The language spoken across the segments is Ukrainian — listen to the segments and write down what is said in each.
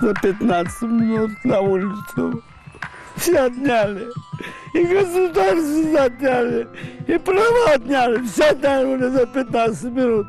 за 15 минут на улицу. Все отняли. И государство отняли, и права отняли. Все отняли за 15 минут.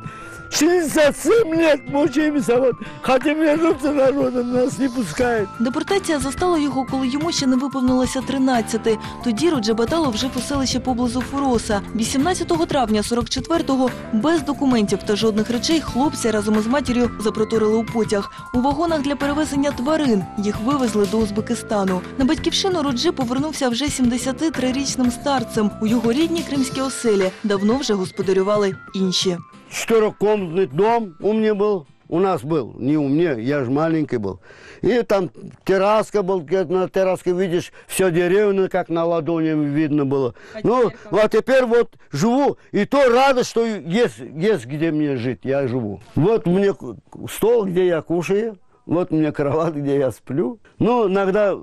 67 лет мучаемся, вот, хотим вернуться на родину, нас не пускают. Депортація застала його, коли йому ще не виповнилося 13. Тоді Руджа Батало жив у селищі поблизу Фуроса. 18 травня 44-го без документів та жодних речей хлопця разом із матір'ю запроторили у потяг. У вагонах для перевезення тварин їх вивезли до Узбекистану. На батьківщину Руджи повернувся вже 73-річним старцем. У його рідній кримській оселі давно вже господарювали інші. Четырехкомнатный дом у меня был. У нас был, не у меня, я же маленький был. И там терраска был, где на терраске видишь, все деревья, как на ладони видно было. ну, а теперь вот живу, и то рада, что есть, есть где мне жить, я живу. Вот у меня ку- стол, где я кушаю, вот у меня кровать, где я сплю. Ну, иногда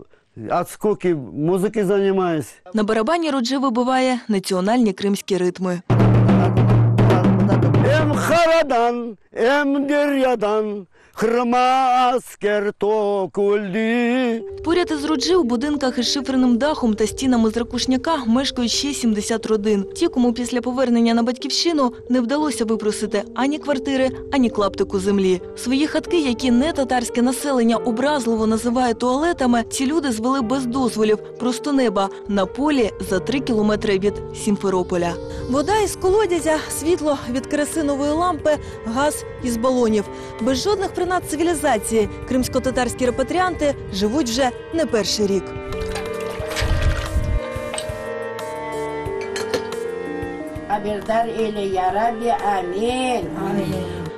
от скуки музыкой занимаюсь. На барабані Руджи вибиває національні кримські ритми. Hem karadan hem dünyadan Kırma. Поряд із Руджи у будинках із шиферним дахом та стінами з ракушняка мешкають ще 70 родин. Ті, кому після повернення на батьківщину не вдалося випросити ані квартири, ані клаптику землі. Свої хатки, які не татарське населення образливо називає туалетами, ці люди звели без дозволів, просто неба на полі за три кілометри від Сімферополя. Вода із колодязя, світло від керосинової лампи, газ із балонів. Без жодних принад цивілізації кримсько-татарські репатріанти живуть вже не перший рік.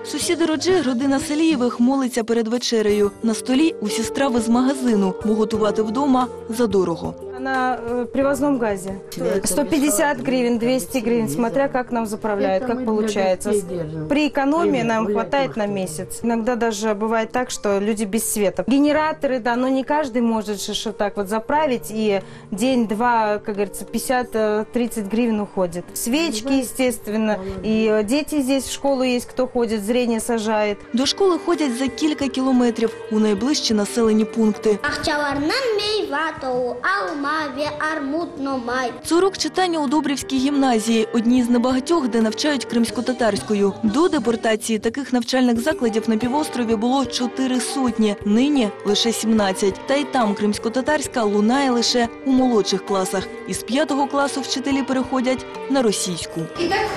Сусіди Роджи, родина Салієвих, молиться перед вечерею. На столі усі страви з магазину, бо готувати вдома задорого. На э, привозном газе. 150 гривен, 200 гривен, смотря как нам заправляют, Это мы как для получается. детей держим. При экономии нам Гулять хватает на можно. месяц. Иногда даже бывает так, что люди без света. Генераторы, да, но не каждый может же что так вот заправить, и день-два, как говорится, 50-30 гривен уходит. Свечки, естественно, и э, дети здесь в школу есть, кто ходит, зрение сажает. До школи ходять за кілька кілометрів у найближчі населені пункти. Акчаларнан мейва тоу, алма ве армут но май. Це урок читання у Добрівській гімназії, одній з небагатьох, де навчають кримсько-татарською. До депортації таких навчальних закладів на півострові було чотири сотні, нині лише 17. Та й там кримсько-татарська лунає лише у молодших класах. Із п'ятого класу вчителі переходять на російську. Итак,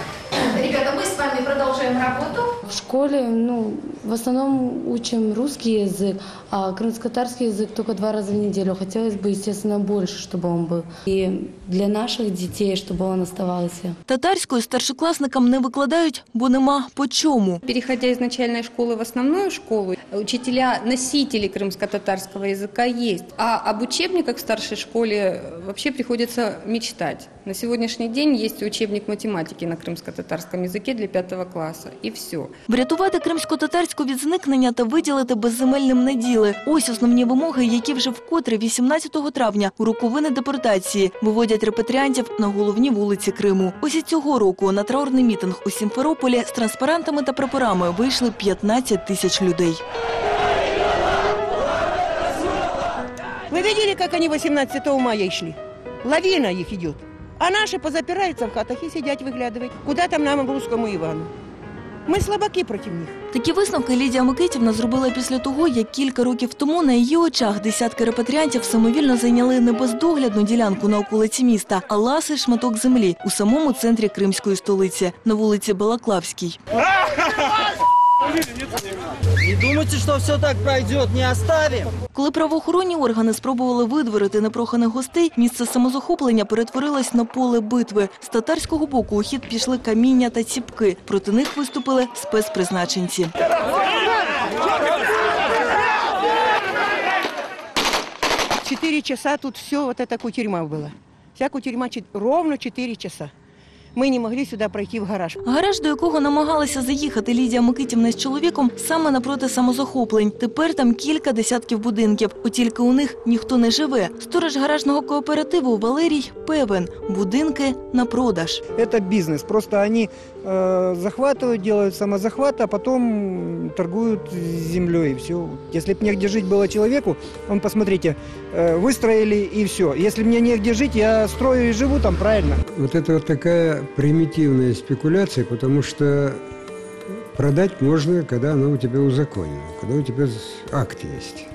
ребята, мы с вами продолжаем работу. В школе, ну, в основном учим русский язык, а крымско-татарский язык только два раза в неделю. Хотелось бы, естественно, больше, чтобы он был. И для наших детей, чтобы он оставался. Татарською старшокласникам не викладають, бо нема по чому. Переходя из начальной школы в основную школу, учителя, носители крымско-татарского языка есть. А об учебниках в старшей школе вообще приходится мечтать. На сегодняшний день есть учебник математики на крымско-татарском языке для пятого класса. И все. Врятувати кримсько-татарську від зникнення та виділити безземельним неділи. Ось основні вимоги, які вже вкотре 18 травня у роковини депортації виводять репатріантів на головні вулиці Криму. Ось і цього року на траурний мітинг у Сімферополі з транспарантами та прапорами вийшли 15 тисяч людей. Вы видели, как они 18 мая шли? Лавина их идет. А наши позапираются в хатах и сидят выглядывать. Куда там нам, русскому Ивану? Мы слабаки против них. Такі висновки Лідія Микитівна зробила після того, як кілька років тому на її очах десятки репатріантів самовільно зайняли не бездоглядну ділянку на околиці міста, а ласий шматок землі у самому центрі кримської столиці на вулиці Балаклавській. Не думайте, что все так пройдет, не оставим. Коли правоохоронні органи спробували видворити непроханих гостей, місце самозахоплення перетворилось на поле битви. З татарського боку у хід пішли каміння та ціпки. Проти них виступили спецпризначенці. Четыре часа тут все, вот эта кутерьма была. Вся кутерьма чет- ровно четыре часа. Мы не могли сюда пройти в гараж. Гараж, до якого намагалася заїхати Лідія Микитівна з чоловіком, саме напроти самозахоплень. Тепер там кілька десятків будинків. От тільки у них ніхто не живе. Сторож гаражного кооперативу Валерій певен, будинки на продаж. Это бизнес. Просто они э, захватывают, делают самозахват, а потом торгуют землей. Все. Если бы негде жить было человеку, он, посмотрите, э, выстроили и все. Если мне негде жить, я строю и живу там, правильно? Вот это вот такая примитивная спекуляция, потому что продать можно, когда оно у тебя узаконено, когда у тебя акт есть.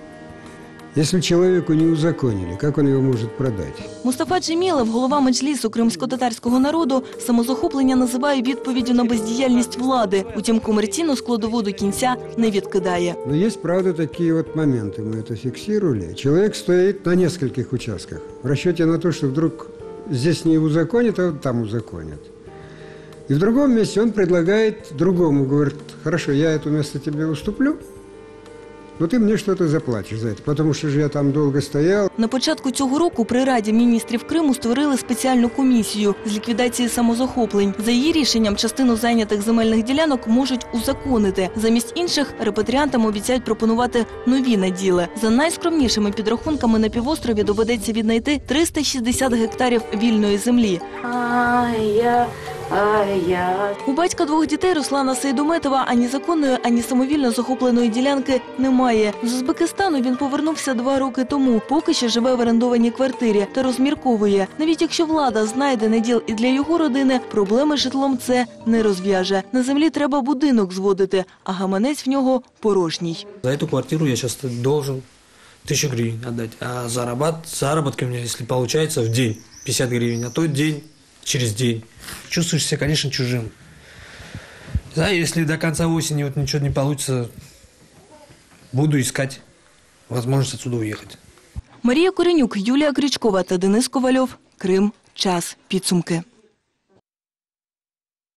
Если человеку не узаконили, как он его может продать? Мустафа Джемілев, голова меджлісу кримсько-татарського народу, самозахоплення називає відповіддю на бездіяльність влади. Утім, комерційну складову до кінця не відкидає. Но есть, правда, такие вот моменты, мы это фиксировали. Человек стоит на нескольких участках в расчете на то, что вдруг здесь не узаконят, а вот там узаконят. И в другом месте он предлагает другому, говорит, хорошо, я это место тебе уступлю, но ты мне что-то заплатишь за это, потому что же я там долго стоял, На початку цього року при Раді міністрів Криму створили спеціальну комісію з ліквідації самозахоплень. За її рішенням частину зайнятих земельних ділянок можуть узаконити. Замість інших репатріантам обіцяють пропонувати нові наділи. За найскромнішими підрахунками на півострові доведеться віднайти 360 гектарів вільної землі. У батька двох дітей Руслана Сейдометова ані законної, ані самовільно захопленої ділянки немає. З Узбекистану він повернувся два роки тому. Поки що живе в орендованій квартирі та розмірковує. Навіть якщо влада знайде наділ і для його родини, проблеми з житлом це не розв'яже. На землі треба будинок зводити, а гаманець в нього порожній. За эту квартиру я сейчас должен тысячу гривен отдать. А зарабат, заработки у меня, если получается, в день 50 гривен, а то день через день. Чувствуешь себя, конечно, чужим. Знаю, если до конца осени вот ничего не получится, буду искать возможность отсюда уехать. Марія Коренюк, Юлія Крічкова та Денис Ковальов. Крим. Час. Підсумки.